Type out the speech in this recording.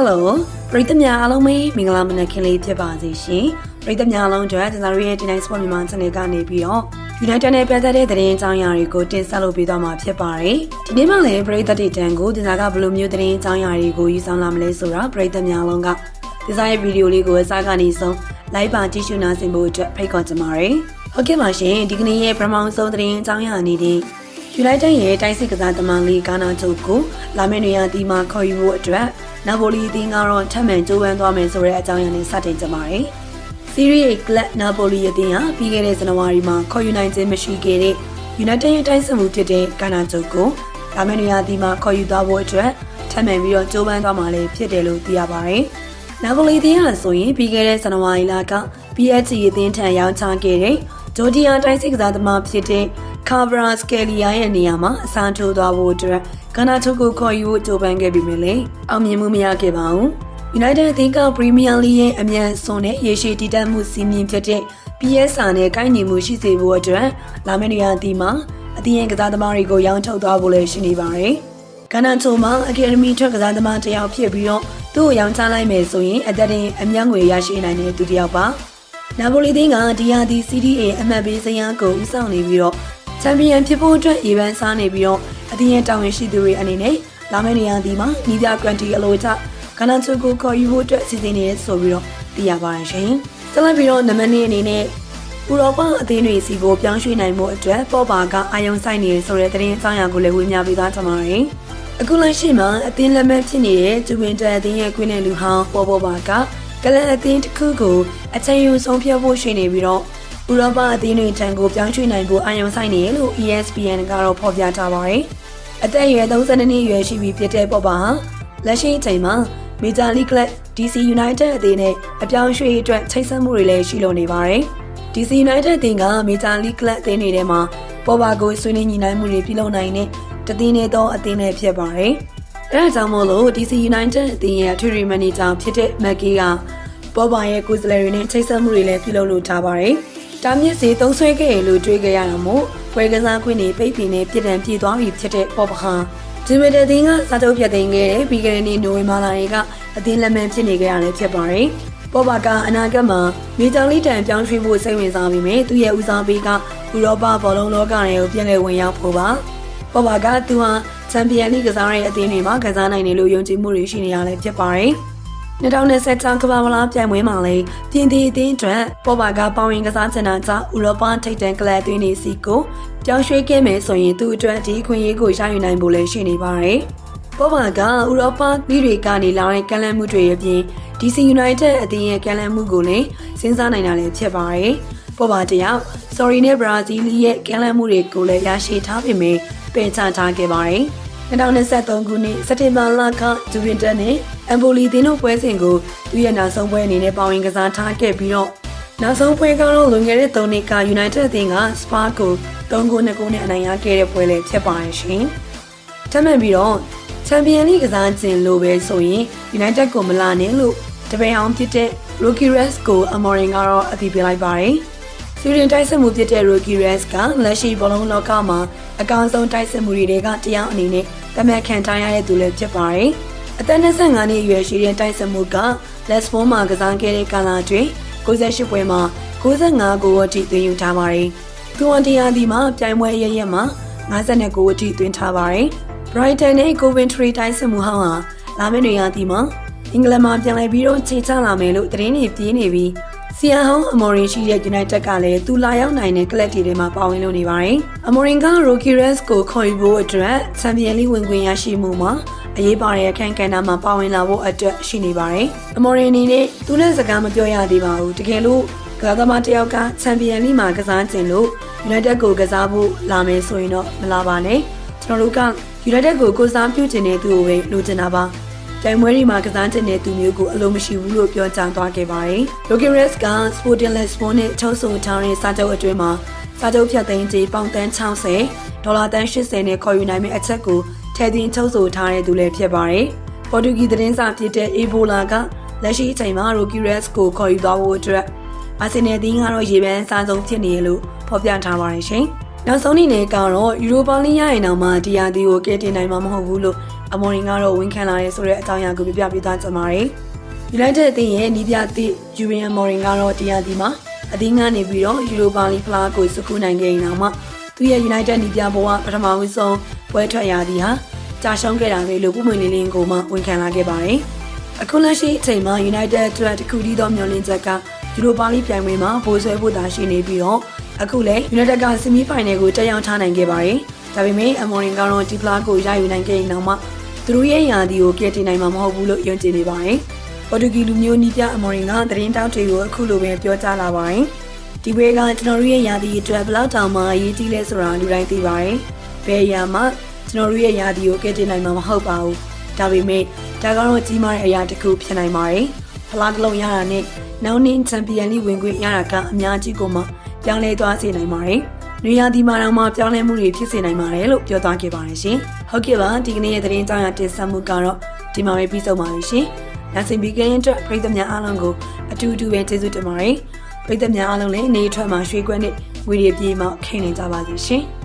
Hello ပရိသတ်များအားလုံးပဲမင်္ဂလာမနက်ခင်းလေးဖြစ်ပါစေရှင်ပရိသတ်များအားလုံးအတွက်ကျွန်တော်တို့ရဲ့ Tonight Sport မြန်မာ Channel ကနေပြီးတော့ United နဲ့ပတ်သက်တဲ့သတင်းအကြောင်းအရာတွေကိုတင်ဆက်လုပ်ပေးသွားမှာဖြစ်ပါတယ်ဒီနေ့မှလည်းပရိသတ်တွေတန်ကိုဒီစားကဘယ်လိုမျိုးသတင်းအကြောင်းအရာတွေကိုယူဆောင်လာမလဲဆိုတာပရိသတ်များအားလုံးကဒီစားရဲ့ဗီဒီယိုလေးကိုအစားကနေဆုံး live ပါကြည့်ရှုနာဆင်ဖို့အတွက်ဖိတ်ခေါ်ချင်ပါတယ်ဟုတ်ကဲ့ပါရှင်ဒီကနေ့ရဲ့ပထမဆုံးသတင်းအကြောင်းအရာအနေနဲ့ United ရဲ့တိုင်းစစ်ကစားသမားလေးကာနာချုပ်ကိုလာမယ့်နေရာဒီမှာခေါ်ယူဖို့အတွက်နာပိုလီအသင်းကတော့ထပ်မံကြိုးပမ်းသွားမယ်ဆိုတဲ့အကြောင်းအရာနဲ့စတင်ကြပါတယ်။ Serie A ကလပ်နာပိုလီအသင်းဟာပြီးခဲ့တဲ့ဇန်နဝါရီမှာခေါ်ယူနိုင်ခြင်းမရှိခဲ့တဲ့ United ရဲ့တိုင်းစစ်မှုဖြစ်တဲ့ကာနာချုပ်ကိုလာမယ့်နေရာဒီမှာခေါ်ယူသွားဖို့အတွက်ထပ်မံပြီးတော့ကြိုးပမ်းသွားမှာလည်းဖြစ်တယ်လို့သိရပါတယ်။နာပိုလီအသင်းဟာဆိုရင်ပြီးခဲ့တဲ့ဇန်နဝါရီလက PSG အသင်းထံရောင်းချခဲ့တဲ့ ဂျိုဒီယာတိုင်းစစ်ကစားသမားဖြစ်တဲ့ကာဗရာစကယ်လီယာရဲ့နေရာမှာအစားထိုးသွားဖို့အတွက်ကနာချိုကိုခေါ်ယူဖို့ကြိုးပမ်းခဲ့ပြီးမြင်လေအောင်မြင်မှုမရခဲ့ပါဘူး။ United အသင်းက Premier League ရဲ့အမြန်ဆုံးနဲ့ရေရှည်တည်တံ့မှုစီးမြင်ဖြစ်တဲ့ PSR နဲ့ကိုင်းညီမှုရှိစေဖို့အတွက်လာမယ့်နေရာအသီးမှာအသင်းရဲ့ကစားသမားတွေကိုရောင်းထုတ်သွားဖို့လည်းရှိနေပါတယ်။ကနာချိုမှာအကယ်ဒမီထွက်ကစားသမားတစ်ယောက်ဖြစ်ပြီးတော့သူ့ကိုရောင်းချလိုက်မယ်ဆိုရင်အသက်တင်အမျက်ငွေရရှိနိုင်တဲ့သူတစ်ယောက်ပါ။ နာပိုလီတင်းကဒီယာဒီ CDA အမှတ်ပေးစရန်ကိုဦးဆောင်နေပြီးတော့ချန်ပီယံဖြစ်ဖို့အတွက်ရေပန်းစားနေပြီးတော့အသင်းရဲ့တာဝန်ရှိသူတွေအနေနဲ့လာမယ့်နေရာဒီမှာနီးပြကွန်တီအလိုချကနန်ချူကိုခေါ်ယူဖို့အတွက်စီစဉ်နေရဆိုပြီးတော့သိရပါတယ်ရှင်။ဆက်လက်ပြီးတော့နံပါတ်2အနေနဲ့ဥရောပအသင်းတွေစီကိုပြောင်းရွှေ့နိုင်မှုအတွက်ပေါ်ပါကအာယုံဆိုင်နေဆိုတဲ့သတင်းအကြောင်းအရာကိုလည်းဝေမျှပေးသားချင်ပါတယ်။အခုလက်ရှိမှာအသင်းလက်မှတ်ဖြစ်နေတဲ့ဂျူဝင်တက်အသင်းရဲ့ကွင်းနယ်လူဟောင်းပေါ်ပေါ်ပါက ကလန်အသင်းတစ်ခုကိုအချိန်ယူဆုံးဖြတ်ဖို့ရှိနေပြီးတော့ဥရောပအသင်းတွေထံကိုပြောင်းရွှေ့နိုင်ဖို့အာရုံစိုက်နေတယ်လို့ ESPN ကတော့ဖော်ပြထားပါတယ်။အသက်အရွယ်32နှစ်အရွယ်ရှိပြီဖြစ်တဲ့ပေါ်ပါဟာလက်ရှိအချိန်မှာ Major League Club DC United အသင်းနဲ့အပြောင်းရွှေ့အတွက်ချိတ်ဆက်မှုတွေလည်းရှိလိုနေပါတယ်။ DC United အသင်းက Major League Club အသင်းတွေထဲမှာပေါ်ပါကိုဆွေးနွေးညှိနှိုင်းမှုတွေပြုလုပ်နိုင်တဲ့တသင်းနဲ့သောအသင်းလည်းဖြစ်ပါတယ်။ အဲဒါကြောင့်မို့လို့ DC United အသင်းရဲ့ Treasury Manager ဖြစ်တဲ့ Maggie ကပေါ်ပါရဲ့ကိုယ်စားလှယ်တွေနဲ့ချိတ်ဆက်မှုတွေလည်းပြုလုပ်လို့ထားပါတယ်။တားမြစ်စီသုံးဆွဲခဲ့ရလို့တွေးကြရတာမို့ပွဲကစားခွင့်တွေပိတ်ပင်နဲ့ပြည်တံပြေးသွားပြီဖြစ်တဲ့ပေါ်ပခါဒီမီတဲ့တင်းကစားချုပ်ပြတ်သိမ်းခဲ့တဲ့ပြီးခဲ့တဲ့နေ့နိုဝင်ဘာလတွေကအသင်းလက်မှန်ဖြစ်နေကြရလည်းဖြစ်ပါတယ်။ပေါ်ပါကအနာဂတ်မှာမေဂျာလိတန်ပြောင်းရွှေ့ဖို့စိတ်ဝင်စားပြီးမြဲသူ့ရဲ့ဦးစားပေးကဥရောပဘောလုံးလောကတွေကိုပြန်လည်ဝင်ရောက်ဖို့ပါ။ပေါ်ပါကသူဟာ ချန်ပီယံလိကစားတဲ့အသင်းတွေမှာကစားနိုင်တယ်လို့ယုံကြည်မှုတွေရှိနေရလဲဖြစ်ပါတယ်။2026ကမ္ဘာမလားပြိုင်ပွဲမှာလည်းပြင်သည့်အသင်းအတွက်ပေါ်ပါကပေါဝင်ကစားချင်တာကြောင့်ဥရောပထိပ်တန်းကလပ်အသင်းတွေစီကိုပြောင်းရွှေ့ခဲ့မယ်ဆိုရင်သူ့အတွက်ဒီခွင့်ရေးကိုရယူနိုင်ဖို့လည်းရှိနေပါတယ်။ပေါ်ပါကဥရောပပြည်တွေကနေလာတဲ့ကလပ်မှုတွေအပြင် DC United အသင်းရဲ့ကလပ်မှုကိုလည်းစဉ်းစားနိုင်တာလည်းဖြစ်ပါတယ်။ပေါ်ပါတယောက် Sorry နဲ့ Brazil ရဲ့ကလပ်မှုတွေကိုလည်းရရှိထားပေမဲ့ပယ်ချထားခဲ့ပါတယ်။2023ခုနှစ်စက်တင်ဘာလကဂျူဝင်တက်နဲ့အမ်ဘိုလီသင်းတို့ပွဲစဉ်ကိုသူရဲ့နောက်ဆုံးပွဲအနေနဲ့ပါဝင်ကစားထားခဲ့ပြီးတော့နောက်ဆုံးပွဲကတော့လွန်ခဲ့တဲ့3နှစ်က United အသင်းက Spa ကို3ဂိုး2ဂိုးနဲ့အနိုင်ရခဲ့တဲ့ပွဲလည်းဖြစ်ပါတယ်ရှင်။ထပ်မံပြီးတော့ချန်ပီယံလိကစားခြင်းလို့ပဲဆိုရင် United ကိုမလာနဲ့လို့တပည့်အောင်ဖြစ်တဲ့ Rocky Reds ကိုအမော်ရင်ကတော့အတည်ပြုလိုက်ပါတယ်။ ဆွီဒင်တိုက်စစ်မှုဖြစ်တဲ့ Rocky Reds ကလက်ရှိဘောလုံးလောကမှာအကောင်းဆုံးတိုက်စစ်မှုတွေကတရားအနေနဲ့တမန်ခံထားရတဲ့သူလည်းဖြစ်ပါတယ်။အသက်25နှစ်အရွယ်ရှိတဲ့တိုက်စစ်မှုက Lesbos မှာကစားခဲ့တဲ့ကာလအတွင်း68ပွဲမှာ65ဂိုးအထိသွင်းယူထားပါတယ်။သူဝန်တရားဒီမှာပြိုင်ပွဲရရက်မှာ59ဂိုးအထိသွင်းထားပါတယ်။ Brighton နဲ့ Coventry တိုက်စစ်မှုဟောင်းဟာလာမယ့်နေရာဒီမှာအင်္ဂလန်မှာပြန်လည်ပြီးတော့ခြေချလာမယ်လို့သတင်းတွေပြေးနေပြီး ဆီယန်ဟောင်းအမော်ရင်ရှိတဲ့ United ကလည်းသူလာရောက်နိုင်တဲ့ကလပ်တီတွေမှာပါဝင်လို့နေပါတယ်။အမော်ရင်က Rocky Reds ကိုခေါ်ယူဖို့အတွက်ချန်ပီယံလိဝင်ခွင့်ရရှိမှုမှာအရေးပါတဲ့အခန်းကဏ္ဍမှာပါဝင်လာဖို့အတွက်ရှိနေပါတယ်။အမော်ရင်အနေနဲ့သူနဲ့စကားမပြောရသေးပါဘူး။တကယ်လို့ကစားသမားတယောက်ကချန်ပီယံလိမှာကစားခြင်းလို့ United ကိုကစားဖို့လာမယ်ဆိုရင်တော့မလာပါနဲ့။ကျွန်တော်တို့က United ကိုကိုစားပြုခြင်းတဲ့သူကိုပဲလိုချင်တာပါ။ တိုင်ပွဲတွေမှာကစားတဲ့သူမျိုးကိုအလုံးမရှိဘူးလို့ပြောကြားသွားခဲ့ပါတယ်။ Rockets က Sporting Lisbon နဲ့ချုပ်ဆိုထားတဲ့စာချုပ်အတွင်းမှာစာချုပ်ဖြတ်သိမ်းကြေးပေါင်တန်း60ဒေါ်လာတန်း80နဲ့ခေါ်ယူနိုင်မယ့်အချက်ကိုထည့်သွင်းချုပ်ဆိုထားတဲ့သူလည်းဖြစ်ပါတယ်။ပေါ်တူဂီသတင်းစာဖြစ်တဲ့ Ebola ကလက်ရှိအချိန်မှာ Rockets ကိုခေါ်ယူသွားဖို့အတွက်အာဆင်နယ်တင်းကတော့ရေပန်းစားဆုံးဖြစ်နေရလို့ဖော်ပြထားပါတယ်ရှင်။နောက်ဆုံးအနေနဲ့ကတော့ယူရိုပါလိရရင်တော့မှဒီယာဒီကိုကဲတင်နိုင်မှာမဟုတ်ဘူးလို့ အမော်ရင်ကတော့ဝန်ခံလာရဲဆိုတဲ့အကြောင်းအရာကိုပြပြပေးသားကြပါမယ်။ United အသင်းရဲ့နီးပြသည့် Julian Morin ကတော့တရားဒီမှာအသင်းကနေပြီးတော့ Europa League ဖလားကိုစုခုနိုင်ခဲ့ရင်တော့မှသူရဲ့ United နီးပြဘဝပထမဆုံးပွဲထွက်ရသည်ဟာကြာရှုံးခဲ့တာပဲလို့ပုံမှန်လေးလေးကိုမှဝန်ခံလာခဲ့ပါတယ်။အခုလက်ရှိအချိန်မှာ United အတွက်တခုတည်းသောမျှော်လင့်ချက်ကယူရိုပါလိပြိုင်ပွဲမှာဘိုးဆွဲဖို့သာရှိနေပြီးတော့အခုလည်း United ကဆီမီဖိုင်နယ်ကိုတက်ရောက်ထားနိုင်ခဲ့ပါတယ်။ဒါပေမဲ့အမော်ရင်ကတော့ဒီဖလားကိုရယူနိုင်ခဲ့ရင်တော့မှ သူတို့ရဲ့ယာဒီကိုကယ်တင်နိုင်မှာမဟုတ်ဘူးလို့ယုံကြည်နေပါတယ်။ပေါ်တူဂီလူမျိုးနီးပြအမော်ရင်ကသတင်းတောက်တွေကိုအခုလိုပဲပြောကြားလာပါတယ်။ဒီပွဲကကျွန်တော်တို့ရဲ့ယာဒီအတွက်ဘယ်လောက်တောင်မှအရေးကြီးလဲဆိုတာလူတိုင်းသိပါတယ်။ဘယ်အရာမှကျွန်တော်တို့ရဲ့ယာဒီကိုကယ်တင်နိုင်မှာမဟုတ်ပါဘူး။ဒါပေမဲ့ဒါကတော့ကြီးမားတဲ့အရာတစ်ခုဖြစ်နိုင်ပါတယ်။ဖလားတစ်လုံးရတာနဲ့နောက်နှစ်ချန်ပီယံလိဝင်ခွင့်ရတာကအများကြီးကိုမှပြောင်းလဲသွားစေနိုင်ပါတယ်။နေရာဒီမှာတော့မှပြောင်းလဲမှုတွေဖြစ်စေနိုင်ပါတယ်လို့ပြောသွားခဲ့ပါတယ်ရှင်။ ဟုတ်ကဲ့ပါဒီကနေ့ရဲ့သတင်းကြောင်းရတင်ဆက်မှုကတော့ဒီမှာပဲပြီးဆုံးပါပြီရှင်။လက်စင်ဘီကရင်အတွက်ပရိသတ်များအားလုံးကိုအတူတူပဲကျေးဇူးတင်ပါတယ်။ပရိသတ်များအားလုံးလည်းနေထွက်မှာရွှေကွက်နဲ့ဝီဒီယိုပြေးမှခိနေကြပါစေရှင်။